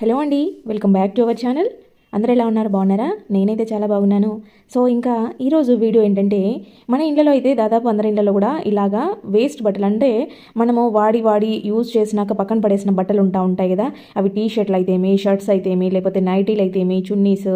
Hello అండి welcome back to our channel. అందరూ ఎలా ఉన్నారు? బాగున్నారా? నేనైతే చాలా బాగున్నాను. సో ఇంకా ఈరోజు వీడియో ఏంటంటే మన ఇళ్ళలో అయితే దాదాపు అందరి ఇళ్ళలో కూడా ఇలాగా వేస్ట్ బట్టలు అంటే మనము వాడి వాడి యూజ్ చేసినాక పక్కన పడేసిన బట్టలు ఉంటా ఉంటాయి కదా అవి టీ షర్ట్లు అయితేమి షర్ట్స్ అయితేమి లేకపోతే నైటీలు అయితేమి చున్నీస్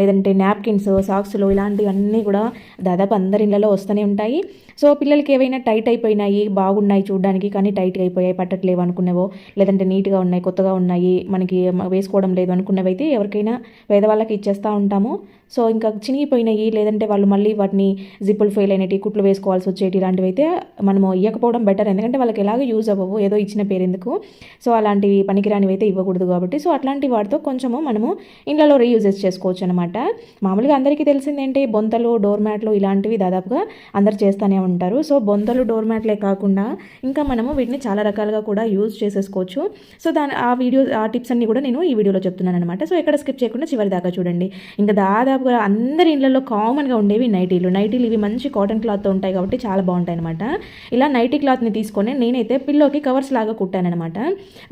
లేదంటే నాప్కిన్స్ సాక్స్లు ఇలాంటివన్నీ కూడా దాదాపు అందరి ఇళ్ళలో వస్తూనే ఉంటాయి. సో పిల్లలకి ఏవైనా టైట్ అయిపోయినాయి బాగున్నాయి చూడడానికి కానీ టైట్గా అయిపోయాయి పట్టట్లేవు అనుకునేవో లేదంటే నీట్గా ఉన్నాయి కొత్తగా ఉన్నాయి మనకి వేసుకోవడం లేదు అనుకున్నవి అయితే ఎవరికైనా పేదవాళ్ళకి ఇచ్చేస్తూ ఉంటాము. సో ఇంకా చినిగిపోయినాయి లేదంటే వాళ్ళు మళ్ళీ వాటిని జిప్పులు ఫెయిల్ అయినవి కుట్లు వేసుకోవాల్సి వచ్చేటి ఇలాంటివి అయితే మనము ఇవ్వకపోవడం బెటర్. ఎందుకంటే వాళ్ళకి ఎలాగో యూజ్ అవ్వవు ఏదో ఇచ్చిన పేరెందుకు సో అలాంటివి పనికిరానివి అయితే ఇవ్వకూడదు కాబట్టి సో అట్లాంటి వాటితో కొంచెము మనము ఇండ్లలో రీయూజెస్ చేసుకోవచ్చు అనమాట మామూలుగా అందరికీ తెలిసిందేంటి బొంతలు డోర్ మ్యాట్లు ఇలాంటివి దాదాపుగా అందరు చేస్తానే ఉంటారు. సో బొందలు డోర్ మ్యాట్లే కాకుండా ఇంకా మనము వీటిని చాలా రకాలుగా కూడా యూజ్ చేసేసుకోవచ్చు. సో దాని ఆ వీడియో ఆ టిప్స్ అన్ని కూడా నేను ఈ వీడియోలో చెప్తున్నాను అనమాట సో ఎక్కడ స్కిప్ చేయకుండా చివరి దాకా చూడండి. ఇంకా దాదాపుగా అందరి ఇళ్ళల్లో కామన్గా ఉండేవి నైటీలు. నైటీలు ఇవి మంచి కాటన్ క్లాత్తో ఉంటాయి కాబట్టి చాలా బాగుంటాయి అనమాట ఇలా నైటీ క్లాత్ని తీసుకొని నేనైతే పిల్లోకి కవర్స్ లాగా కుట్టానమాట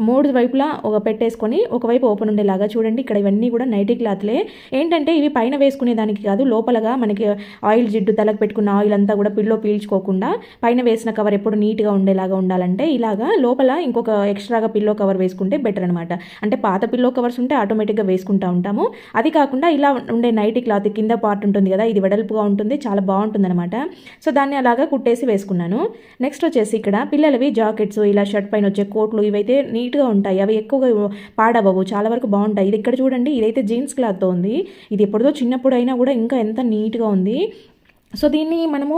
మూడు వైపులా ఒక పెట్టేసుకొని ఒకవైపు ఓపెన్ ఉండేలాగా చూడండి. ఇక్కడ ఇవన్నీ కూడా నైటీ క్లాత్లే. ఏంటంటే ఇవి పైన వేసుకునే దానికి కాదు లోపలగా మనకి ఆయిల్ జిడ్డు తలకు పెట్టుకున్న ఆయిల్ అంతా కూడా పిల్లో పీల్చుకోకుండా పైన వేసిన కవర్ ఎప్పుడు నీట్గా ఉండేలాగా ఉండాలంటే ఇలాగా లోపల ఇంకొక ఎక్స్ట్రాగా పిల్లో కవర్ వేసుకుంటే బెటర్ అనమాట అంటే పాత పిల్లో కవర్స్ ఉంటే ఆటోమేటిక్గా వేసుకుంటా ఉంటాము. అది కాకుండా ఇలా ఉండే నైటీ క్లాత్ కింద పార్ట్ ఉంటుంది కదా ఇది వెడల్పుగా ఉంటుంది చాలా బాగుంటుంది అనమాట సో దాన్ని అలాగా కుట్టేసి వేసుకున్నాను. నెక్స్ట్ వచ్చేసి ఇక్కడ పిల్లలవి జాకెట్స్ ఇలా షర్ట్ పైన వచ్చే కోట్లు ఇవైతే నీట్గా ఉంటాయి. అవి ఎక్కువగా పాడవవు చాలా వరకు బాగుంటాయి. ఇది ఇక్కడ చూడండి ఇదైతే జీన్స్ క్లాత్తో ఉంది. ఇది ఎప్పుడుదో చిన్నప్పుడు అయినా కూడా ఇంకా ఎంత నీట్గా ఉంది. సో దీన్ని మనము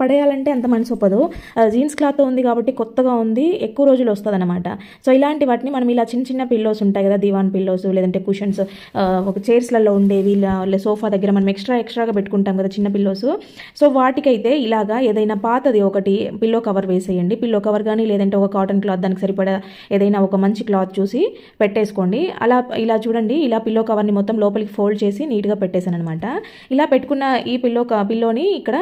పడేయాలంటే అంత మనసు ఒప్పదు. ఆ, జీన్స్ క్లాత్ ఉంది కాబట్టి కొత్తగా ఉంది ఎక్కువ రోజులు వస్తుంది అనమాట సో ఇలాంటి వాటిని మనం ఇలా చిన్న చిన్న పిల్లోస్ ఉంటాయి కదా దివాన్ పిల్లోస్ లేదంటే కుషన్స్ ఒక చైర్స్లలో ఉండేవి ఇలా లే- సోఫా దగ్గర మనం ఎక్స్ట్రా ఎక్స్ట్రాగా పెట్టుకుంటాం కదా చిన్న పిల్లోస్ సో వాటికైతే ఇలాగా ఏదైనా పాతది ఒకటి పిల్లో కవర్ వేసేయండి. పిల్లో కవర్ కానీ లేదంటే ఒక కాటన్ క్లాత్ దానికి సరిపడా ఏదైనా ఒక మంచి క్లాత్ చూసి పెట్టేసుకోండి. అలా ఇలా చూడండి ఇలా పిల్లో కవర్ని మొత్తం లోపలికి ఫోల్డ్ చేసి నీట్గా పెట్టేశాను అనమాట ఇలా పెట్టుకున్న ఈ పిల్లో క- పిల్లోని ఇక్కడ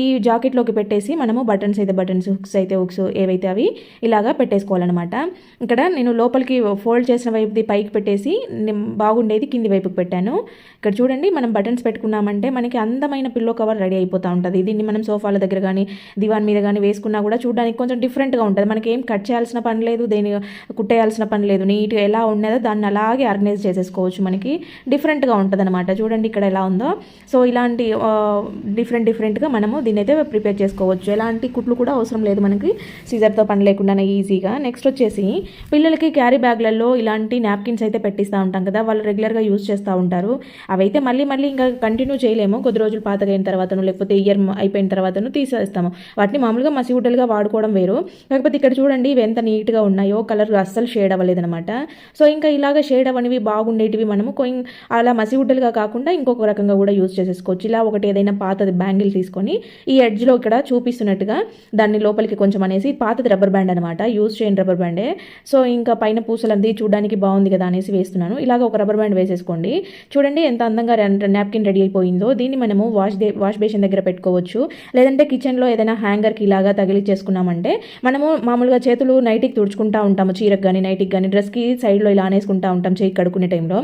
ఈ జాకెట్లోకి పెట్టేసి మనము బటన్స్ అయితే బటన్స్ హుక్స్ అయితే హుక్స్ ఏవైతే అవి ఇలాగా పెట్టేసుకోవాలన్నమాట. ఇక్కడ నేను లోపలికి ఫోల్డ్ చేసిన వైపుది పైకి పెట్టేసి బాగుండేది కింది వైపుకి పెట్టాను. ఇక్కడ చూడండి మనం బటన్స్ పెట్టుకున్నామంటే మనకి అందమైన పిల్లో కవర్ రెడీ అయిపోతూ ఉంటుంది. దీన్ని మనం సోఫాల దగ్గర కానీ దివాన్ మీద కానీ వేసుకున్నా కూడా చూడడానికి కొంచెం డిఫరెంట్గా ఉంటుంది. మనకి ఏం కట్ చేయాల్సిన పని లేదు దేని కుట్టేయాల్సిన పని లేదు. నీట్గా ఎలా ఉన్నదో దాన్ని అలాగే ఆర్గనైజ్ చేసేసుకోవచ్చు మనకి. డిఫరెంట్గా ఉంటుంది అనమాట చూడండి ఇక్కడ ఎలా ఉందో. సో ఇలాంటి డిఫరెంట్ డిఫరెంట్గా మనము దీన్ని అయితే ప్రిపేర్ చేసుకోవచ్చు. ఎలాంటి కుట్లు కూడా అవసరం లేదు మనకి. సీజర్తో పని లేకుండానే ఈజీగా నెక్స్ట్ వచ్చేసి పిల్లలకి క్యారీ బ్యాగ్లలో ఇలాంటి నాప్కిన్స్ అయితే పెట్టిస్తూ ఉంటాం కదా. వాళ్ళు రెగ్యులర్గా యూజ్ చేస్తూ ఉంటారు. అవైతే మళ్ళీ మళ్ళీ ఇంకా కంటిన్యూ చేయలేము. కొద్ది రోజులు పాతగైన తర్వాతను లేకపోతే ఇయర్ అయిపోయిన తర్వాతను తీసేస్తాము. వాటిని మామూలుగా మసిగుడ్డలుగా వాడుకోవడం వేరు. కాకపోతే ఇక్కడ చూడండి ఇవి ఎంత నీట్గా ఉన్నాయో. కలర్ అస్సలు షేడ్ అవ్వలేదనమాట సో ఇంకా ఇలాగ షేడ్ అవ్వనివి బాగుండేటివి మనము అలా మసిగుడ్డలుగా కాకుండా ఇంకొక రకంగా కూడా యూజ్ చేసేసుకోవచ్చు. ఇలా ఒకటి ఏదైనా పాతది బ్యాంగిల్ తీసుకొని ఈ ఎడ్జ్లో ఇక్కడ చూపిస్తున్నట్టుగా దాన్ని లోపలికి కొంచెం అనేసి పాతది రబ్బర్ బ్యాండ్ అనమాట యూజ్ చేయని రబ్బర్ బ్యాండే. సో ఇంకా పైన పూసలంది చూడడానికి బాగుంది కదా అనేసి వేస్తున్నాను. ఇలాగ ఒక రబ్బర్ బ్యాండ్ వేసేసుకోండి. చూడండి ఎంత అందంగా నాప్కిన్ రెడీ అయిపోయిందో. దీన్ని మనము వాష్ వాష్ బేసిన్ దగ్గర పెట్టుకోవచ్చు. లేదంటే కిచెన్లో ఏదైనా హ్యాంగర్కి ఇలాగా తగిలిచ్చేసుకున్నామంటే మనము మామూలుగా చేతులు నైట్కి తుడుచుకుంటా ఉంటాము. చీరకు కానీ నైట్కి కానీ డ్రెస్కి సైడ్లో ఇలా అనేసుకుంటా ఉంటాం చేయి కడుకునే టైంలో.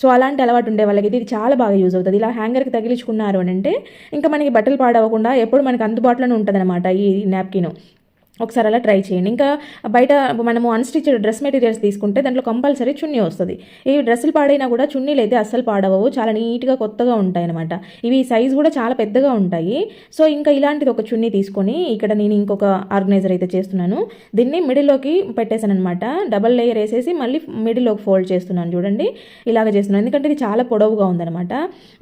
సో అలాంటి అలవాటు ఉండే వాళ్ళకి ఇది చాలా బాగా యూజ్ అవుతుంది. ఇలా హ్యాంగర్కి తగిలించుకున్నారు అని అంటే ఇంకా మనకి బట్టలు పాడవకుండా ఎప్పుడు మనకి అందుబాటులోనే ఉంటుంది ఈ నాప్కిన్ ఒకసారి అలా ట్రై చేయండి. ఇంకా బయట మనము అన్స్టిచ్డ్ డ్రెస్ మెటీరియల్స్ తీసుకుంటే దాంట్లో కంపల్సరీ చున్నీ వస్తుంది. ఈ డ్రెస్సులు పాడైనా కూడా చున్నీలు అయితే అస్సలు పాడవవు. చాలా నీట్గా కొత్తగా ఉంటాయి అనమాట ఇవి సైజ్ కూడా చాలా పెద్దగా ఉంటాయి. సో ఇంకా ఇలాంటిది ఒక చున్నీ తీసుకొని ఇక్కడ నేను ఇంకొక ఆర్గనైజర్ అయితే చేస్తున్నాను. దీన్ని మిడిల్లోకి పెట్టేశాను అనమాట డబల్ లేయర్ వేసేసి మళ్ళీ మిడిల్లోకి ఫోల్డ్ చేస్తున్నాను చూడండి. ఇలాగ చేస్తున్నాను. ఎందుకంటే ఇది చాలా పొడవుగా ఉందన్నమాట.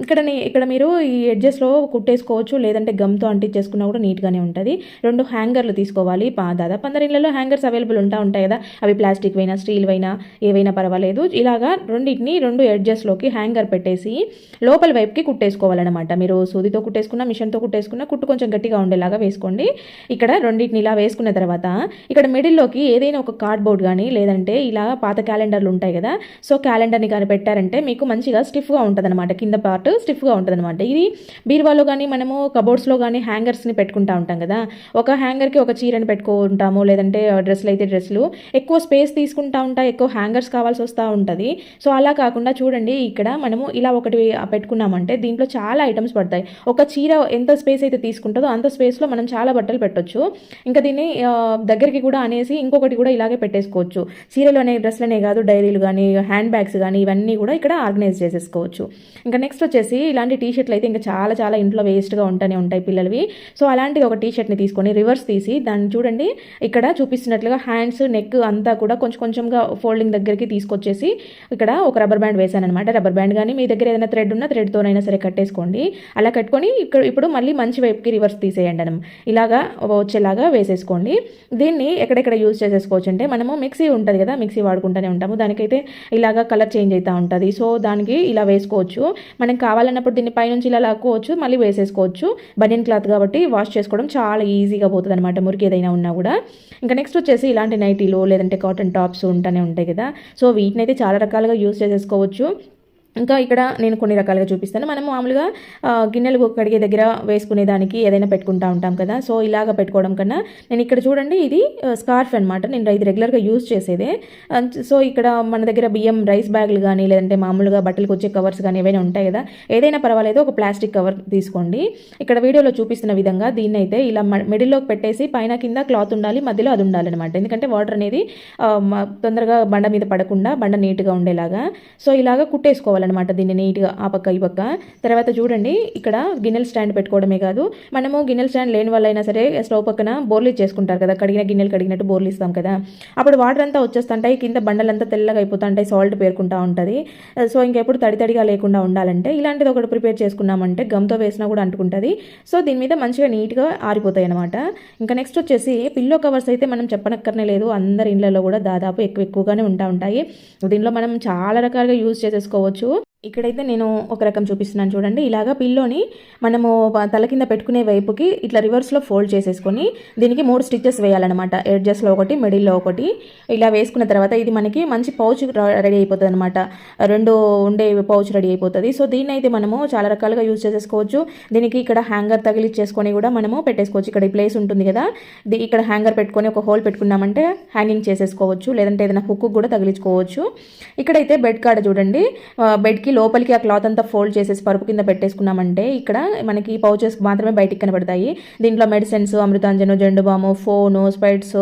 ఇక్కడ ఇక్కడ మీరు ఈ ఎడ్జెస్లో కుట్టేసుకోవచ్చు. లేదంటే గమ్తో అంటించేసుకున్నా కూడా నీట్గానే ఉంటుంది. రెండు హ్యాంగర్లు తీసుకోవాలి. పా దాదాపు అందరి ఇళ్ళలో హ్యాంగర్స్ అవైలబుల్ ఉంటా ఉంటాయి కదా. అవి ప్లాస్టిక్ అయినా స్టీల్ అయినా ఏవైనా పర్వాలేదు. ఇలాగా రెండింటిని రెండు ఎడ్జెస్లోకి హ్యాంగర్ పెట్టేసి లోపల వైపుకి కుట్టేసుకోవాలన్నమాట. మీరు సూదితో కుట్టేసుకున్న మిషన్తో కుట్టేసుకున్న కుట్టు కొంచెం గట్టిగా ఉండేలాగా వేసుకోండి. ఇక్కడ రెండింటిని ఇలా వేసుకున్న తర్వాత ఇక్కడ మిడిల్లోకి ఏదైనా ఒక కార్డ్బోర్డ్ కానీ లేదంటే ఇలా పాత క్యాలెండర్లు ఉంటాయి కదా. సో క్యాలెండర్ని కానీ పెట్టారంటే మీకు మంచిగా స్టిఫ్గా ఉంటుంది అనమాట కింద పార్ట్ స్టిఫ్గా ఉంటుంది అనమాట ఇది బీరువాలో కానీ మనము కబోర్డ్స్లో కానీ హ్యాంగర్స్ని పెట్టుకుంటా ఉంటాం కదా. ఒక హ్యాంగర్కి ఒక చీరని పెట్టుకుంటాము లేదంటే డ్రెస్సులు అయితే డ్రెస్సులు. ఎక్కువ స్పేస్ తీసుకుంటా ఉంటాయి ఎక్కువ హ్యాంగర్స్ కావాల్సి వస్తూ ఉంటుంది. సో అలా కాకుండా చూడండి ఇక్కడ మనము ఇలా ఒకటి పెట్టుకున్నామంటే దీంట్లో చాలా ఐటమ్స్ పడతాయి. ఒక చీర ఎంత స్పేస్ అయితే తీసుకుంటుందో అంత స్పేస్లో మనం చాలా బట్టలు పెట్టొచ్చు. ఇంకా దీన్ని దగ్గరికి కూడా అనేసి ఇంకొకటి కూడా ఇలాగే పెట్టేసుకోవచ్చు. చీరలు అనే డ్రెస్సులనే కాదు డైరీలు కానీ హ్యాండ్ బ్యాగ్స్ కానీ ఇవన్నీ కూడా ఇక్కడ ఆర్గనైజ్ చేసేసుకోవచ్చు. ఇంకా నెక్స్ట్ వచ్చేసి ఇలాంటి టీ షర్ట్లు అయితే ఇంకా చాలా చాలా ఇంట్లో వేస్ట్గా ఉంటూనే ఉంటాయి పిల్లలవి. సో అలాంటిది ఒక టీ షర్ట్ని తీసుకొని రివర్స్ తీసి దాన్ని చూడండి. ఇక్కడ చూపిస్తున్నట్లుగా హ్యాండ్స్ నెక్ అంతా కూడా కొంచెం కొంచెంగా ఫోల్డింగ్ దగ్గరికి తీసుకొచ్చేసి ఇక్కడ ఒక రబ్బర్ బ్యాండ్ వేసాను అనమాట రబ్బర్ బ్యాండ్ కానీ మీ దగ్గర ఏదైనా థ్రెడ్ ఉన్నా థ్రెడ్తోనైనా సరే కట్టేసుకోండి. అలా కట్టుకొని ఇక్కడ ఇప్పుడు మళ్ళీ మంచి వైపుకి రివర్స్ తీసేయండి అనం ఇలాగా వచ్చేలాగా వేసేసుకోండి. దీన్ని ఎక్కడెక్కడ యూజ్ చేసేసుకోవచ్చు అంటే మనము మిక్సీ ఉంటుంది కదా మిక్సీ వాడుకుంటూనే ఉంటాము. దానికైతే ఇలాగా కలర్ చేంజ్ అవుతూ ఉంటుంది. సో దానికి ఇలా వేసుకోవచ్చు. మనం కావాలన్నప్పుడు దీన్ని పైనుంచి ఇలా లాక్కోవచ్చు మళ్ళీ వేసేసుకోవచ్చు. బనియన్ క్లాత్ కాబట్టి వాష్ చేసుకోవడం చాలా ఈజీగా పోతుంది అనమాట మురికి ఏదైనా ఉన్నా కూడా. ఇంకా నెక్స్ట్ వచ్చేసి ఇలాంటి నైటీలు లేదంటే కాటన్ టాప్స్ ఉంటూనే ఉంటాయి కదా. సో వీటిని అయితే చాలా రకాలుగా యూజ్ చేసేసుకోవచ్చు. ఇంకా ఇక్కడ నేను కొన్ని రకాలుగా చూపిస్తాను. మనం మామూలుగా గిన్నెలు కడిగే దగ్గర వేసుకునే దానికి ఏదైనా పెట్టుకుంటా ఉంటాం కదా. సో ఇలాగ పెట్టుకోవడం కన్నా నేను ఇక్కడ చూడండి ఇది స్కార్ఫ్ అనమాట నేను ఇది రెగ్యులర్గా యూజ్ చేసేదే. సో ఇక్కడ మన దగ్గర బియ్యం రైస్ బ్యాగులు కానీ లేదంటే మామూలుగా బట్టలకు వచ్చే కవర్స్ కానీ ఏవైనా ఉంటాయి కదా. ఏదైనా పర్వాలేదు ఒక ప్లాస్టిక్ కవర్ తీసుకోండి. ఇక్కడ వీడియోలో చూపిస్తున్న విధంగా దీన్ని అయితే ఇలా మిడిల్లోకి పెట్టేసి పైన కింద క్లాత్ ఉండాలి మధ్యలో అది ఉండాలన్నమాట ఎందుకంటే వాటర్ అనేది తొందరగా బండ మీద పడకుండా బండ నీట్గా ఉండేలాగా. సో ఇలాగ కుట్టేసుకోవాలన్నమాట దీన్ని నీట్గా ఆ పక్క ఈ పక్క. తర్వాత చూడండి ఇక్కడ గిన్నెల స్టాండ్ పెట్టుకోవడమే కాదు మనము గిన్నెల స్టాండ్ లేని వాళ్ళైనా సరే స్టవ్ పక్కన బోర్లు చేసుకుంటారు కదా కడిగిన గిన్నెలు కడిగినట్టు బోర్లు ఇస్తాం కదా. అప్పుడు వాటర్ అంతా వచ్చేస్తుంటాయి కింద బండలంతా తెల్లగా అయిపోతుంటాయి సాల్ట్ పేరుకుంటా ఉంటుంది. సో ఇంకెప్పుడు తడి తడిగా లేకుండా ఉండాలంటే ఇలాంటిది ఒకటి ప్రిపేర్ చేసుకున్నామంటే గమ్తో వేసినా కూడా అంటుకుంటుంది సో దీని మీద మంచిగా నీట్గా ఆరిపోతాయి అనమాట ఇంకా నెక్స్ట్ వచ్చేసి పిల్లో కవర్స్ అయితే మనం చెప్పనక్కర్నే లేదు అందరి ఇండ్లలో కూడా దాదాపు ఎక్కువ ఎక్కువగానే ఉంటా ఉంటాయి. దీనిలో మనం చాలా రకాలుగా యూజ్ చేసేసుకోవచ్చు. ఇక్కడైతే నేను ఒక రకం చూపిస్తున్నాను చూడండి. ఇలాగా పిల్లోని మనము తల కింద పెట్టుకునే వైపుకి ఇట్లా రివర్స్లో ఫోల్డ్ చేసేసుకొని దీనికి మూడు స్టిచ్చెస్ వేయాలన్నమాట. ఎడ్జస్ట్లో ఒకటి మిడిల్లో ఒకటి. ఇలా వేసుకున్న తర్వాత ఇది మనకి మంచి పౌచ్ రెడీ అయిపోతుంది అనమాట రెండు ఉండే పౌచ్ రెడీ అయిపోతుంది. సో దీన్ని అయితే మనము చాలా రకాలుగా యూజ్ చేసేసుకోవచ్చు. దీనికి ఇక్కడ హ్యాంగర్ తగిలిచ్చేసుకొని కూడా మనము పెట్టేసుకోవచ్చు. ఇక్కడ ఈ ప్లేస్ ఉంటుంది కదా. ఇక్కడ హ్యాంగర్ పెట్టుకొని ఒక హోల్ పెట్టుకున్నామంటే హ్యాంగింగ్ చేసేసుకోవచ్చు. లేదంటే ఏదైనా హుక్కు కూడా తగిలించుకోవచ్చు. ఇక్కడైతే బెడ్ కాడ చూడండి. బెడ్కి లోపలికి ఆ క్లాత్ అంతా ఫోల్డ్ చేసేసి పరుపు కింద పెట్టేసుకున్నామంటే ఇక్కడ మనకి పౌచెస్ మాత్రమే బయటికి కనబడతాయి. దీంట్లో మెడిసిన్స్ అమృతాంజను జెండు బాము ఫోను స్పైట్స్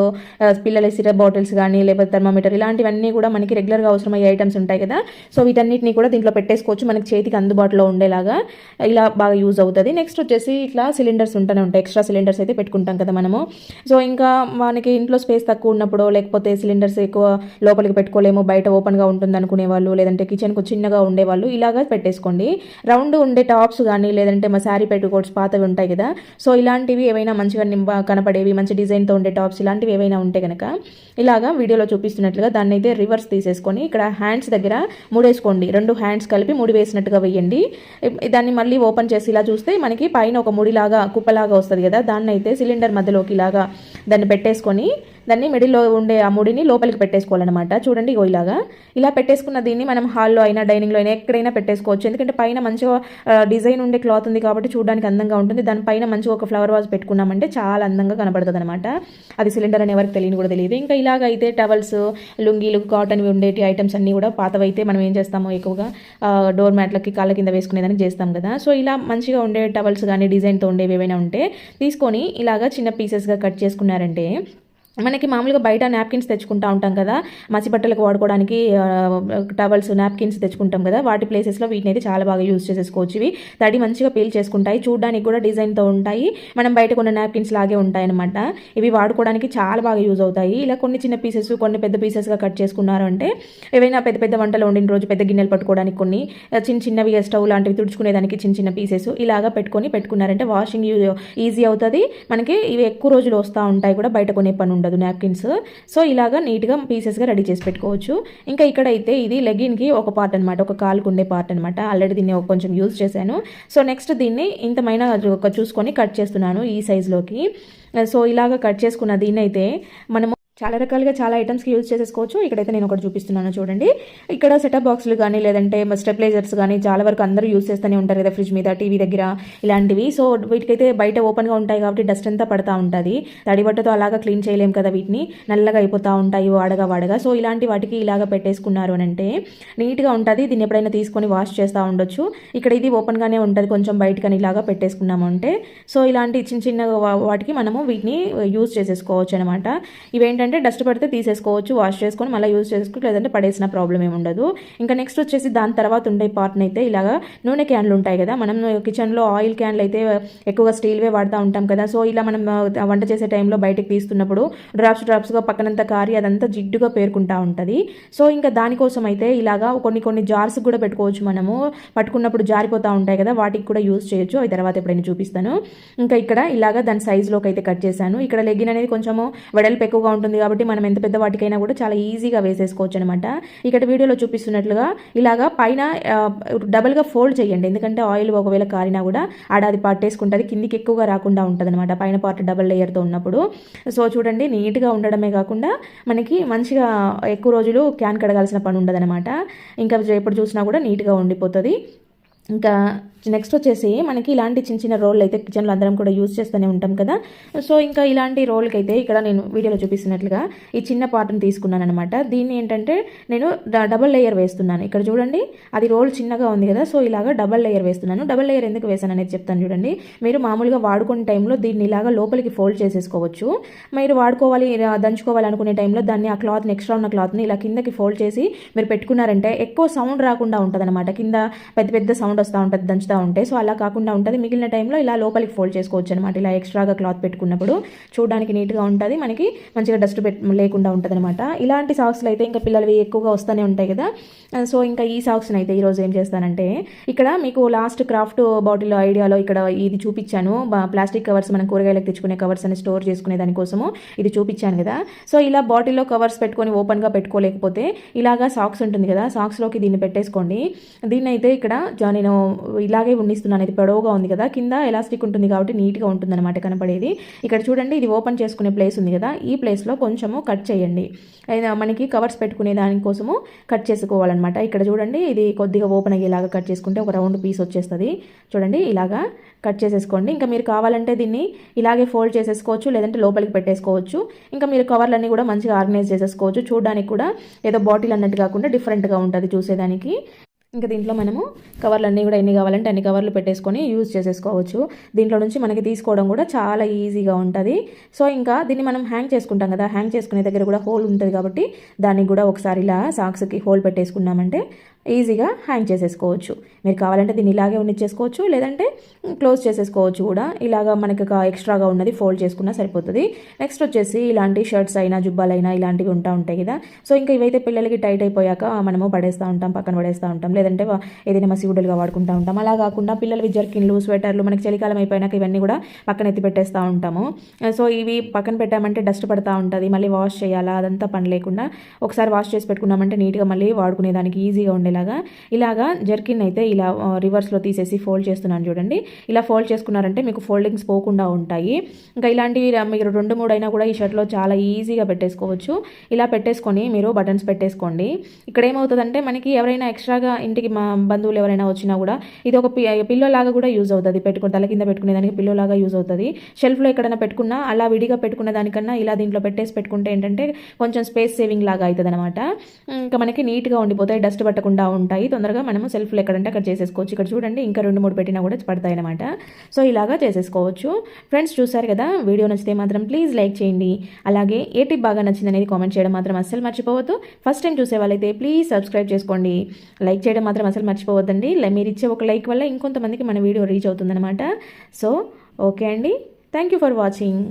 పిల్లల సిరప్ బాటిల్స్ కానీ లేకపోతే థర్మామీటర్ ఇలాంటివన్నీ కూడా మనకి రెగ్యులర్గా అవసరమయ్యే ఐటమ్స్ ఉంటాయి కదా. సో వీటన్నిటిని కూడా దీంట్లో పెట్టేసుకోవచ్చు. మనకి చేతికి అందుబాటులో ఉండేలాగా ఇలా బాగా యూజ్ అవుతుంది. నెక్స్ట్ వచ్చేసి ఇట్లా సిలిండర్స్ ఉంటూనే ఉంటాయి. ఎక్స్ట్రా సిలిండర్స్ అయితే పెట్టుకుంటాం కదా మనము. సో ఇంకా మనకి ఇంట్లో స్పేస్ తక్కువ ఉన్నప్పుడు లేకపోతే సిలిండర్స్ ఎక్కువ లోపలికి పెట్టుకోలేము. బయట ఓపెన్గా ఉంటుంది అనుకునే వాళ్ళు లేదంటే కిచెన్కు చిన్నగా ఉండేవాళ్ళు ఇలాగా పెట్టేసుకోండి. రౌండ్ ఉండే టాప్స్ కానీ లేదంటే మా శారీ పెట్టుకోట్స్ పాతవి ఉంటాయి కదా. సో ఇలాంటివి ఏవైనా మంచిగా నింబ కనపడేవి మంచి డిజైన్తో ఉండే టాప్స్ ఇలాంటివి ఏవైనా ఉంటే కనుక ఇలాగా వీడియోలో చూపిస్తున్నట్లుగా దాన్ని అయితే రివర్స్ తీసేసుకొని ఇక్కడ హ్యాండ్స్ దగ్గర ముడేసుకోండి. రెండు హ్యాండ్స్ కలిపి ముడి వేసినట్టుగా వేయండి దాన్ని మళ్ళీ ఓపెన్ చేసి ఇలా చూస్తే మనకి పైన ఒక ముడిలాగా కుప్పలాగా వస్తుంది కదా. దాన్ని అయితే సిలిండర్ మధ్యలోకి ఇలాగా దాన్ని పెట్టేసుకొని దాన్ని మిడిల్లో ఉండే ఆ ముడిని లోపలికి పెట్టేసుకోవాలన్నమాట. చూడండి ఇలాగా. ఇలా పెట్టేసుకున్న దీన్ని మనం హాల్లో అయినా డైనింగ్లో అయినా ఎక్కడైనా పెట్టేసుకోవచ్చు. ఎందుకంటే పైన మంచిగా డిజైన్ ఉండే క్లాత్ ఉంది కాబట్టి చూడడానికి అందంగా ఉంటుంది. దానిపైన మంచిగా ఒక ఫ్లవర్ వాజ్ పెట్టుకున్నామంటే చాలా అందంగా కనబడుతుంది అనమాట అది సిలిండర్ అని ఎవరికి తెలియని కూడా తెలియదు. ఇంకా ఇలాగ అయితే టవల్స్ లుంగీలు కాటన్ ఉండేటి ఐటమ్స్ అన్నీ కూడా పాతవైతే మనం ఏం చేస్తాము ఎక్కువగా డోర్ మ్యాట్లకి కాళ్ళ కింద వేసుకునేదానికి చేస్తాం కదా. సో ఇలా మంచిగా ఉండే టవల్స్ కానీ డిజైన్తో ఉండేవి ఏవైనా ఉంటే తీసుకొని ఇలాగా చిన్న పీసెస్గా కట్ చేసుకున్నారంటే మనకి మామూలుగా బయట నాప్కిన్స్ తెచ్చుకుంటా ఉంటాం కదా. మసి బట్టలకు వాడుకోవడానికి టవల్స్ నాప్కిన్స్ తెచ్చుకుంటాం కదా. వాటి ప్లేసెస్లో వీటిని అయితే చాలా బాగా యూజ్ చేసేసుకోవచ్చు ఇవి. తడి మంచిగా పీల్ చేసుకుంటాయి. చూడడానికి కూడా డిజైన్తో ఉంటాయి. మనం బయట కొన్న నాప్కిన్స్ లాగే ఉంటాయి అనమాట ఇవి వాడుకోవడానికి చాలా బాగా యూజ్ అవుతాయి. ఇలా కొన్ని చిన్న పీసెస్ కొన్ని పెద్ద పీసెస్గా కట్ చేసుకున్నారు అంటే ఏవైనా పెద్ద పెద్ద వంటలు వండిన రోజు పెద్ద గిన్నెలు పట్టుకోవడానికి కొన్ని చిన్న చిన్నవి స్టవ్ లాంటివి తుడుచుకునేదానికి చిన్న చిన్న పీసెస్ ఇలాగా పెట్టుకొని పెట్టుకున్నారంటే వాషింగ్ ఈజీ అవుతుంది. మనకి ఇవి ఎక్కువ రోజులు వస్తూ ఉంటాయి కూడా బయట కొనే పని ఉండదు నాప్కిన్స్ సో ఇలాగా నీట్గా పీసెస్గా రెడీ చేసి పెట్టుకోవచ్చు. ఇంకా ఇక్కడైతే ఇది లెగిన్కి ఒక పార్ట్ అనమాట ఒక కాలుకు ఉండే పార్ట్ అనమాట ఆల్రెడీ దీన్ని కొంచెం యూజ్ చేశాను. సో నెక్స్ట్ దీన్ని ఇంతమైన చూసుకొని కట్ చేస్తున్నాను ఈ సైజులోకి సో ఇలాగ కట్ చేసుకున్న దీన్ని అయితే మనము చాలా రకాలుగా చాలా ఐటమ్స్కి యూజ్ చేసేసుకోవచ్చు. ఇక్కడైతే నేను ఒకటి చూపిస్తున్నాను చూడండి. ఇక్కడ సెటప్ బాక్స్లు కానీ లేదంటే స్టెప్లైజర్స్ కానీ చాలా వరకు అందరూ యూజ్ చేస్తూనే ఉంటారు కదా ఫ్రిడ్జ్ మీద టీవీ దగ్గర ఇలాంటివి. సో వీటికైతే బయట ఓపెన్గా ఉంటాయి కాబట్టి డస్ట్ అంతా పడతా ఉంటుంది. తడి బట్టతో అలాగా క్లీన్ చేయలేం కదా వీటిని. నల్లగా అయిపోతూ ఉంటాయి వాడగా వాడగా. సో ఇలాంటి వాటికి ఇలాగ పెట్టేసుకున్నారు అని అంటే నీట్గా ఉంటుంది. దీన్ని ఎప్పుడైనా తీసుకొని వాష్ చేస్తూ ఉండొచ్చు. ఇక్కడ ఇది ఓపెన్గానే ఉంటుంది. కొంచెం బయటకని ఇలాగా పెట్టేసుకున్నాము అంటే. సో ఇలాంటి చిన్న చిన్న వా- వాటికి మనము వీటిని యూజ్ చేసేసుకోవచ్చు అనమాట ఇవేంటంటే డస్ట్ పడితే తీసేసుకోవచ్చు వాష్ చేసుకొని మళ్ళీ యూజ్ చేసుకోవచ్చు లేదంటే పడేసిన ప్రాబ్లం ఏమి ఉండదు. ఇంకా నెక్స్ట్ వచ్చేసి దాని తర్వాత ఉండే పార్ట్ని అయితే ఇలాగా నూనె క్యాన్లు ఉంటాయి కదా మనం కిచెన్లో ఆయిల్ క్యాన్లు అయితే ఎక్కువగా స్టీల్వే వాడుతూ ఉంటాం కదా సో ఇలా మనం వంట చేసే టైంలో బయటకు తీస్తున్నప్పుడు డ్రాప్స్ డ్రాప్స్గా పక్కనంతా కారి అదంతా జిడ్డుగా పేరుకుంటా ఉంటుంది. సో ఇంకా దానికోసం అయితే ఇలాగా కొన్ని కొన్ని జార్స్ కూడా పెట్టుకోవచ్చు మనము. పట్టుకున్నప్పుడు జారిపోతూ ఉంటాయి కదా వాటికి కూడా యూజ్ చేయొచ్చు. అవి తర్వాత ఎప్పుడైనా చూపిస్తాను. ఇంకా ఇక్కడ ఇలాగా దాని సైజులోకి అయితే కట్ చేశాను. ఇక్కడ లెగ్గిన్ అనేది కొంచెము వెడల్పు ఎక్కువగా ఉంటుంది కాబట్టి మనం ఎంత పెద్ద వాటికైనా కూడా చాలా ఈజీగా వేసేసుకోవచ్చు అనమాట ఇక్కడ వీడియోలో చూపిస్తున్నట్లుగా ఇలాగా పైన డబుల్గా డబల్గా ఫోల్డ్ చేయండి. ఎందుకంటే ఆయిల్ ఒకవేళ కారినా కూడా ఆడ అది పట్టేసుకుంటుంది కిందికి ఎక్కువగా రాకుండా ఉంటుంది అనమాట పైన పార్ట్ డబల్ లేయర్తో ఉన్నప్పుడు. సో చూడండి నీట్గా ఉండడమే కాకుండా మనకి మంచిగా ఎక్కువ రోజులు క్యాన్ కడగాల్సిన పని ఉండదనమాట ఇంకా ఎప్పుడు చూసినా కూడా నీట్గా ఉండిపోతుంది. ఇంకా నెక్స్ట్ వచ్చేసి మనకి ఇలాంటి చిన్న చిన్న రోల్ అయితే కిచెన్లో అందరం కూడా యూజ్ చేస్తూనే ఉంటాం కదా. సో ఇంకా ఇలాంటి రోల్కి అయితే ఇక్కడ నేను వీడియోలో చూపిస్తున్నట్లుగా ఈ చిన్న పార్ట్ని తీసుకున్నాను అనమాట దీన్ని ఏంటంటే నేను డబల్ లేయర్ వేస్తున్నాను. ఇక్కడ చూడండి అది రోల్ చిన్నగా ఉంది కదా సో ఇలాగా డబల్ లేయర్ వేస్తున్నాను. డబల్ లేయర్ ఎందుకు వేసాను అనేది చెప్తాను చూడండి. మీరు మామూలుగా వాడుకునే టైంలో దీన్ని ఇలాగా లోపలికి ఫోల్డ్ చేసేసుకోవచ్చు. మీరు వాడుకోవాలి ఇలా దంచుకోవాలి అనుకునే టైంలో దాన్ని ఆ క్లాత్ ఎక్స్ట్రా ఉన్న క్లాత్ని ఇలా కిందకి ఫోల్డ్ చేసి మీరు పెట్టుకున్నారంటే ఎక్కువ సౌండ్ రాకుండా ఉంటుంది కింద పెద్ద పెద్ద సౌండ్ వస్తూ ఉంటుంది దంచుతూ ఉంటే సో అలా కాకుండా ఉంటుంది. మిగిలిన టైంలో ఇలా లోపలికి ఫోల్డ్ చేసుకోవచ్చు అనమాట ఇలా ఎక్స్ట్రాగా క్లాత్ పెట్టుకున్నప్పుడు చూడడానికి నీట్గా ఉంటుంది. మనకి మంచిగా డస్ట్ పెట్ లేకుండా ఉంటుంది అనమాట ఇలాంటి సాక్స్లు అయితే ఇంకా పిల్లలవి ఎక్కువగా వస్తూనే ఉంటాయి కదా. సో ఇంకా ఈ సాక్స్ని అయితే ఈరోజు ఏం చేస్తానంటే ఇక్కడ మీకు లాస్ట్ క్రాఫ్ట్ బాటిల్ ఐడియాలో ఇక్కడ ఇది చూపించాను. ప్లాస్టిక్ కవర్స్ మనం కూరగాయలకు తెచ్చుకునే కవర్స్ అని స్టోర్ చేసుకునే దానికోసము ఇది చూపించాను కదా. సో ఇలా బాటిల్లో కవర్స్ పెట్టుకొని ఓపెన్గా పెట్టుకోలేకపోతే ఇలాగా సాక్స్ ఉంటుంది కదా. సాక్స్లోకి దీన్ని పెట్టేసుకోండి. దీన్ని అయితే ఇక్కడ నేను ఇలా ఇలాగే ఉన్నిస్తున్నాను ఇది పొడవుగా ఉంది కదా కింద ఎలాస్టిక్ ఉంటుంది కాబట్టి నీట్గా ఉంటుందన్నమాట కనపడేది. ఇక్కడ చూడండి ఇది ఓపెన్ చేసుకునే ప్లేస్ ఉంది కదా ఈ ప్లేస్లో కొంచెము కట్ చేయండి. మనకి కవర్స్ పెట్టుకునే దానికోసము కట్ చేసుకోవాలన్నమాట. ఇక్కడ చూడండి ఇది కొద్దిగా ఓపెన్ అయ్యేలాగా కట్ చేసుకుంటే ఒక రౌండ్ పీస్ వచ్చేస్తుంది. చూడండి ఇలాగా కట్ చేసేసుకోండి. ఇంకా మీరు కావాలంటే దీన్ని ఇలాగే ఫోల్డ్ చేసేసుకోవచ్చు లేదంటే లోపలికి పెట్టేసుకోవచ్చు. ఇంకా మీరు కవర్లన్నీ కూడా మంచిగా ఆర్గనైజ్ చేసేసుకోవచ్చు. చూడడానికి కూడా ఏదో బాటిల్ అన్నట్టు కాకుండా డిఫరెంట్గా ఉంటుంది చూసేదానికి. ఇంకా దీంట్లో మనము కవర్లు అన్నీ కూడా ఎన్ని కావాలంటే అన్ని కవర్లు పెట్టేసుకొని యూజ్ చేసేసుకోవచ్చు. దీంట్లో నుంచి మనకి తీసుకోవడం కూడా చాలా ఈజీగా ఉంటుంది. సో ఇంకా దీన్ని మనం హ్యాంగ్ చేసుకుంటాం కదా హ్యాంగ్ చేసుకునే దగ్గర కూడా హోల్ ఉంటుంది కాబట్టి దానికి కూడా ఒకసారి ఇలా సాక్స్కి హోల్ పెట్టేసుకున్నామంటే ఈజీగా హ్యాంగ్ చేసేసుకోవచ్చు. మీరు కావాలంటే దీన్ని ఇలాగే ఉన్నిచ్చేసుకోవచ్చు లేదంటే క్లోజ్ చేసేసుకోవచ్చు కూడా. ఇలాగా మనకి ఎక్స్ట్రాగా ఉన్నది ఫోల్డ్ చేసుకున్నా సరిపోతుంది. నెక్స్ట్ వచ్చేసి ఇలాంటి షర్ట్స్ అయినా జుబ్బాలైనా ఇలాంటివి ఉంటా ఉంటాయి కదా. సో ఇంకా ఇవైతే పిల్లలకి టైట్ అయిపోయాక మనము పడేస్తూ ఉంటాం పక్కన పడేస్తూ ఉంటాం. లేదంటే ఏదైనా మసిగుడ్డలుగా వాడుకుంటూ ఉంటాం. అలా కాకుండా పిల్లలవి జర్కిన్లు స్వెటర్లు మనకి చలికాలం అయిపోయినాక ఇవన్నీ కూడా పక్కన ఎత్తి పెట్టేస్తూ ఉంటాము. సో ఇవి పక్కన పెట్టామంటే డస్ట్ పడతా ఉంటుంది. మళ్ళీ వాష్ చేయాలా? అదంతా పని లేకుండా ఒకసారి వాష్ చేసి పెట్టుకున్నామంటే నీట్గా మళ్ళీ వాడుకునేదానికి ఈజీగా ఉండేది. ఇలాగా జర్కిన్ అయితే ఇలా రివర్స్లో తీసేసి ఫోల్డ్ చేస్తున్నాను చూడండి. ఇలా ఫోల్డ్ చేసుకున్నారంటే మీకు ఫోల్డింగ్స్ పోకుండా ఉంటాయి. ఇంకా ఇలాంటివి మీరు రెండు మూడు అయినా కూడా ఈ షర్ట్లో చాలా ఈజీగా పెట్టేసుకోవచ్చు. ఇలా పెట్టేసుకొని మీరు బటన్స్ పెట్టేసుకోండి. ఇక్కడ ఏమవుతుందంటే మనకి ఎవరైనా ఎక్స్ట్రాగా ఇంటికి మా బంధువులు ఎవరైనా వచ్చినా కూడా ఇది ఒక పిల్లో లాగా కూడా యూజ్ అవుతుంది. పెట్టుకుని తల కింద పెట్టుకునే దానికి పిల్లో లాగా యూజ్ అవుతుంది. షెల్ఫ్లో ఎక్కడైనా పెట్టుకున్నా అలా విడిగా పెట్టుకున్న దానికన్నా ఇలా దీంట్లో పెట్టేసి పెట్టుకుంటే ఏంటంటే కొంచెం స్పేస్ సేవింగ్ లాగా అవుతుంది అనమాట ఇంకా మనకి నీట్గా ఉండిపోతాయి డస్ట్ పట్టకుండా ఉంటాయి. తొందరగా మనము సెల్ఫ్లు ఎక్కడంటే అక్కడ చేసేసుకోవచ్చు. ఇక్కడ చూడండి ఇంకా రెండు మూడు పెట్టినా కూడా పడతాయి అనమాట సో ఇలాగా చేసేసుకోవచ్చు. ఫ్రెండ్స్ చూసారు కదా వీడియో నచ్చితే మాత్రం ప్లీజ్ లైక్ చేయండి. అలాగే ఏ టిప్ బాగా నచ్చింది అనేది కామెంట్ చేయడం మాత్రం అస్సలు మర్చిపోవద్దు. ఫస్ట్ టైం చూసే వాళ్ళైతే ప్లీజ్ సబ్స్క్రైబ్ చేసుకోండి. లైక్ చేయడం మాత్రం అసలు మర్చిపోవద్దండి. మీరు ఇచ్చే ఒక లైక్ వల్ల ఇంకొంతమందికి మన వీడియో రీచ్ అవుతుందన్నమాట. సో ఓకే అండి. Thank you for watching